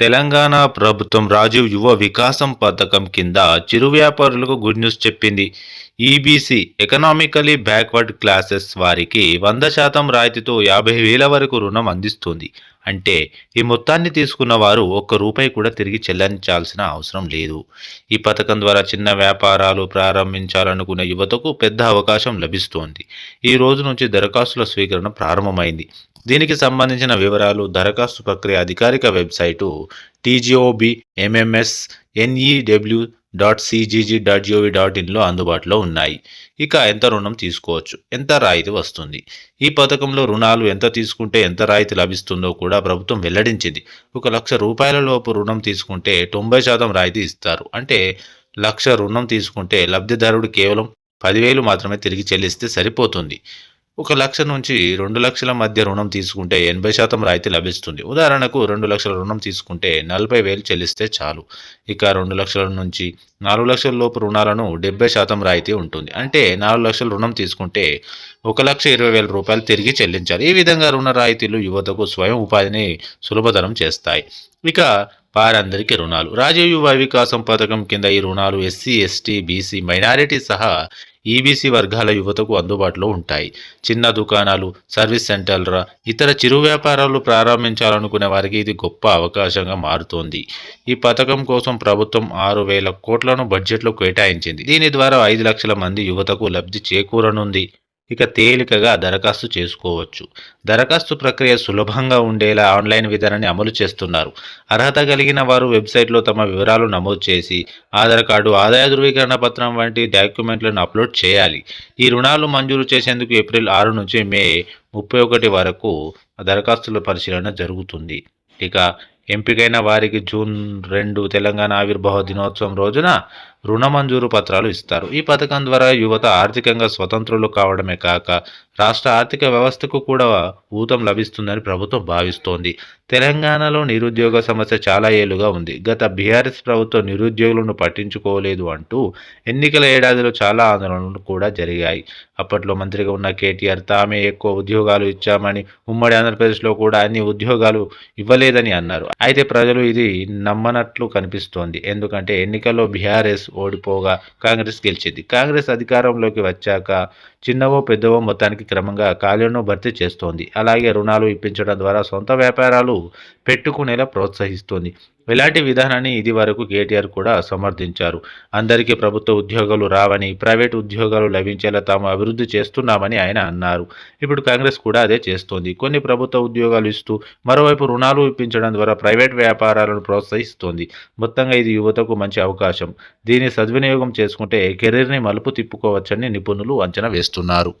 తెలంగాణ ప్రభుత్వం రాజీవ్ యువ వికాసం పథకం కింద చిరు వ్యాపారులకు గుడ్ న్యూస్ చెప్పింది. ఈబీసీ ఎకనామికలీ బ్యాక్వర్డ్ క్లాసెస్ వారికి వంద శాతం రాయితీతో యాభై వేల వరకు రుణం అందిస్తుంది. అంటే ఈ మొత్తాన్ని తీసుకున్న వారు ఒక్క రూపాయి కూడా తిరిగి చెల్లించాల్సిన అవసరం లేదు. ఈ పథకం ద్వారా చిన్న వ్యాపారాలు ప్రారంభించాలనుకునే యువతకు పెద్ద అవకాశం లభిస్తోంది. ఈ రోజు నుంచి దరఖాస్తుల స్వీకరణ ప్రారంభమైంది. దీనికి సంబంధించిన వివరాలు దరఖాస్తు ప్రక్రియ అధికారిక website TGOB MMS NEW dot CGG dot GOV dot ఇన్లో అందుబాటులో ఉన్నాయి. ఇక ఎంత రుణం తీసుకోవచ్చు? ఎంత రాయితీ వస్తుంది? ఈ పథకంలో రుణాలు ఎంత తీసుకుంటే ఎంత రాయితీ లభిస్తుందో కూడా ప్రభుత్వం వెల్లడించింది. ఒక లక్ష రూపాయల లోపు రుణం తీసుకుంటే తొంభై శాతం రాయితీ ఇస్తారు. అంటే లక్ష రుణం తీసుకుంటే లబ్ధిదారుడు కేవలం పదివేలు మాత్రమే తిరిగి చెల్లిస్తే సరిపోతుంది. ఒక లక్ష నుంచి రెండు లక్షల మధ్య రుణం తీసుకుంటే ఎనభై శాతం రాయితీ లభిస్తుంది. ఉదాహరణకు రెండు లక్షల రుణం తీసుకుంటే నలభై వేలు చెల్లిస్తే చాలు. ఇక రెండు లక్షల నుంచి నాలుగు లక్షల లోపు రుణాలను డెబ్బై శాతం రాయితీ ఉంటుంది. అంటే నాలుగు లక్షల రుణం తీసుకుంటే ఒక లక్ష ఇరవై వేల రూపాయలు తిరిగి చెల్లించాలి. ఈ విధంగా రుణ రాయితీలు యువతకు స్వయం ఉపాధిని సులభతరం చేస్తాయి. ఇక వారందరికీ రుణాలు. రాజీవ్ యువ వికాసం పథకం కింద ఈ రుణాలు ఎస్సీ ఎస్టీ బీసీ మైనారిటీ సహా ఈబీసీ వర్గాల యువతకు అందుబాటులో ఉంటాయి. చిన్న దుకాణాలు సర్వీస్ సెంటర్ల ఇతర చిరు వ్యాపారాలు ప్రారంభించాలనుకునే వారికి ఇది గొప్ప అవకాశంగా మారుతోంది. ఈ పథకం కోసం ప్రభుత్వం ఆరు వేల కోట్లను బడ్జెట్లో కేటాయించింది. దీని ద్వారా ఐదు లక్షల మంది యువతకు లబ్ధి చేకూరనుంది. ఇక తేలికగా దరఖాస్తు చేసుకోవచ్చు. దరఖాస్తు ప్రక్రియ సులభంగా ఉండేలా ఆన్లైన్ విధానాన్ని అమలు చేస్తున్నారు. అర్హత కలిగిన వారు వెబ్సైట్లో తమ వివరాలు నమోదు చేసి ఆధార్ కార్డు ఆదాయ ధృవీకరణ పత్రం వంటి డాక్యుమెంట్లను అప్లోడ్ చేయాలి. ఈ రుణాలు మంజూరు చేసేందుకు ఏప్రిల్ ఆరు నుంచి మే ముప్పై ఒకటి వరకు దరఖాస్తుల పరిశీలన జరుగుతుంది. ఇక ఎంపికైన వారికి జూన్ రెండు తెలంగాణ ఆవిర్భావ దినోత్సవం రోజున రుణ మంజూరు పత్రాలు ఇస్తారు. ఈ పథకం ద్వారా యువత ఆర్థికంగా స్వతంత్రులు కావడమే కాక రాష్ట్ర ఆర్థిక వ్యవస్థకు కూడా ఊతం లభిస్తుందని ప్రభుత్వం భావిస్తోంది. తెలంగాణలో నిరుద్యోగ సమస్య చాలా ఏళ్ళుగా ఉంది. గత బీఆర్ఎస్ ప్రభుత్వం నిరుద్యోగులను పట్టించుకోలేదు అంటూ ఎన్నికల ఏడాదిలో చాలా ఆందోళనలు కూడా జరిగాయి. అప్పట్లో మంత్రిగా ఉన్న కేటీఆర్ తామే ఎక్కువ ఉద్యోగాలు ఇచ్చామని ఉమ్మడి ఆంధ్రప్రదేశ్లో కూడా అన్ని ఉద్యోగాలు ఇవ్వలేదని అన్నారు. అయితే ప్రజలు ఇది నమ్మనట్లు కనిపిస్తోంది. ఎందుకంటే ఎన్నికల్లో బీఆర్ఎస్ ఓడిపోగా కాంగ్రెస్ గెలిచింది. కాంగ్రెస్ అధికారంలోకి వచ్చాక చిన్నవో పెద్దవో మొత్తానికి క్రమంగా ఖాళీలను భర్తీ చేస్తోంది. అలాగే రుణాలు ఇప్పించడం ద్వారా సొంత వ్యాపారాలు పెట్టుకునేలా ప్రోత్సహిస్తోంది. ఇలాంటి విధానాన్ని ఇది వరకు కేటీఆర్ కూడా సమర్థించారు. అందరికీ ప్రభుత్వ ఉద్యోగాలు రావని ప్రైవేట్ ఉద్యోగాలు లభించేలా తాము అభివృద్ధి చేస్తున్నామని ఆయన అన్నారు. ఇప్పుడు కాంగ్రెస్ కూడా అదే చేస్తోంది. కొన్ని ప్రభుత్వ ఉద్యోగాలు ఇస్తూ మరోవైపు రుణాలు ఇప్పించడం ద్వారా ప్రైవేట్ వ్యాపారాలను ప్రోత్సహిస్తోంది. మొత్తంగా ఇది యువతకు మంచి అవకాశం. దీన్ని సద్వినియోగం చేసుకుంటే కెరీర్ని మలుపు తిప్పుకోవచ్చని నిపుణులు అంచనా వేస్తున్నారు.